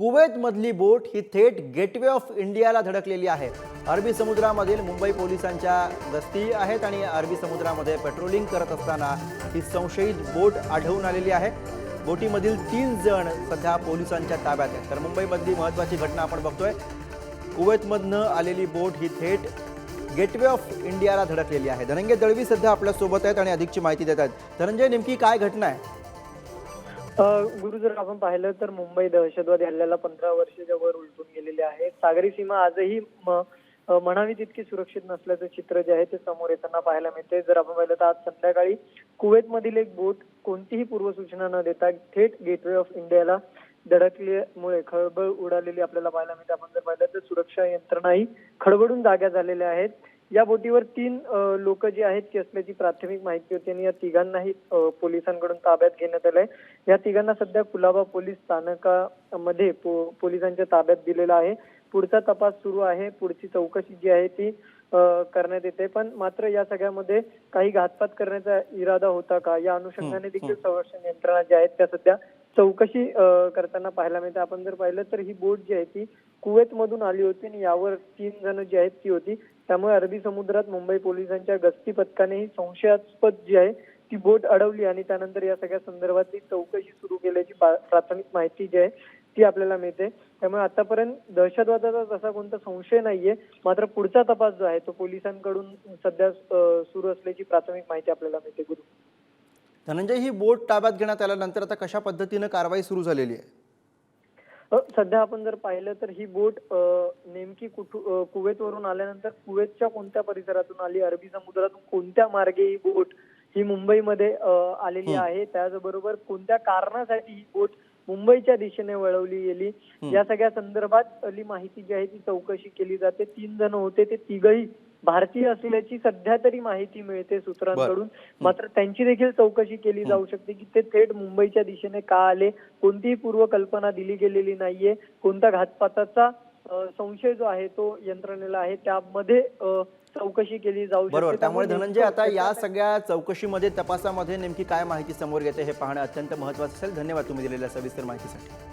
कुवेतमधली बोट ही थेट gateway of इंडियाला धडकलेली आहे. अरबी समुद्रामधील मुंबई पोलिसांच्या गस्ती आहेत आणि अरबी समुद्रामध्ये पेट्रोलिंग करत असताना ही संशयित बोट आढळून आलेली आहे. बोटीमधील तीन जण सध्या पोलिसांच्या ताब्यात आहेत. तर मुंबईमधली महत्त्वाची घटना आपण बघतोय. कुवेतमधनं आलेली बोट ही थेट गेटवे ऑफ इंडियाला धडकलेली आहे. धनंजय दळवी सध्या आपल्यासोबत आहेत आणि अधिकची माहिती देत आहेत. धनंजय नेमकी काय घटना आहे? गुरु जर आपण पाहिलं तर मुंबई दहशतवादी हल्ल्याला पंधरा वर्षाच्या वर उलटून गेलेले आहेत. सागरी सीमा आजही म- म्हणावी तितकी सुरक्षित नसल्याचं चित्र जे आहे ते समोर येताना पाहायला मिळते जर आपण पाहिलं तर आज संध्याकाळी कुवेतमधील एक बोट कोणतीही पूर्वसूचना न देता थेट गेटवे ऑफ इंडियाला धडकल्यामुळे खळबळ उडालेली आपल्याला पाहायला मिळते. आपण जर पाहिलं तर सुरक्षा यंत्रणाही खडबडून जाग्या झालेल्या आहेत. या बोटीवर तीन लोक जी आहेत ती असल्याची प्राथमिक माहिती होती आणि या तिघांनाही पोलिसांकडून ताब्यात घेण्यात आलंय. या तिघांना सध्या कुलाबा पोलीस स्थानकामध्ये पो- पोलिसांच्या ताब्यात दिलेला आहे. पुढचा तपास सुरू आहे. पुढची चौकशी जी आहे ती अ, करण्यात येते. पण मात्र या सगळ्यामध्ये काही घातपात करण्याचा इरादा होता का? या अनुषंगाने देखील संरक्षण यंत्रणा ज्या आहेत त्या सध्या चौकशी करताना पाहायला मिळते. आपण जर पाहिलं तर ही बोट जी आहे ती कुवेत मधून आली होती आणि यावर तीन जण जी आहेत ती होती. त्यामुळे अरबी समुद्रात मुंबई पोलिसांच्या गस्ती पथकाने ही संशयास्पद जी आहे ती बोट अडवली आणि त्यानंतर या सगळ्या संदर्भातली चौकशी सुरू केल्याची प्राथमिक माहिती जी आहे ती आपल्याला मिळते. त्यामुळे आतापर्यंत दहशतवादाचा तसा कोणता संशय नाहीये. मात्र पुढचा तपास जो आहे तो पोलिसांकडून सध्या सुरू असल्याची प्राथमिक माहिती आपल्याला मिळते. गुरु धनंजय ही बोट ताब्यात घेण्यात आल्यानंतर आता कशा पद्धतीनं कारवाई सुरू झालेली आहे? सध्या आपण जर पाहिलं तर ही बोट नेमकी कुठू कुवेतवरून आल्यानंतर कुवेतच्या कोणत्या परिसरातून आली अरबी समुद्रातून कोणत्या मार्गे ही बोट ही मुंबईमध्ये आलेली आहे? त्याचबरोबर कोणत्या कारणासाठी ही बोट मुंबईच्या दिशेने वळवली गेली? या सगळ्या संदर्भात माहिती जी आहे ती चौकशी केली जाते. तीन जण होते ते तिघही भारतीय असल्याची सध्या तरी माहिती मिळते सूत्रांकडून. मात्र त्यांची देखील चौकशी केली जाऊ शकते की ते थेट मुंबईच्या दिशेने का आले? कोणतीही पूर्वकल्पना दिली गेलेली नाहीये. कोणत्या घातपाताचा संशय जो आहे तो यंत्रणेला आहे. त्यामध्ये चौकशी केली जाऊ शकते. बरोबर. त्यामुळे धनंजय आता या सगळ्या चौकशीमध्ये तपासामध्ये नेमकी काय माहिती समोर येते हे पाहणं अत्यंत महत्त्वाचं असेल. धन्यवाद तुम्ही दिलेल्या सविस्तर माहितीसाठी.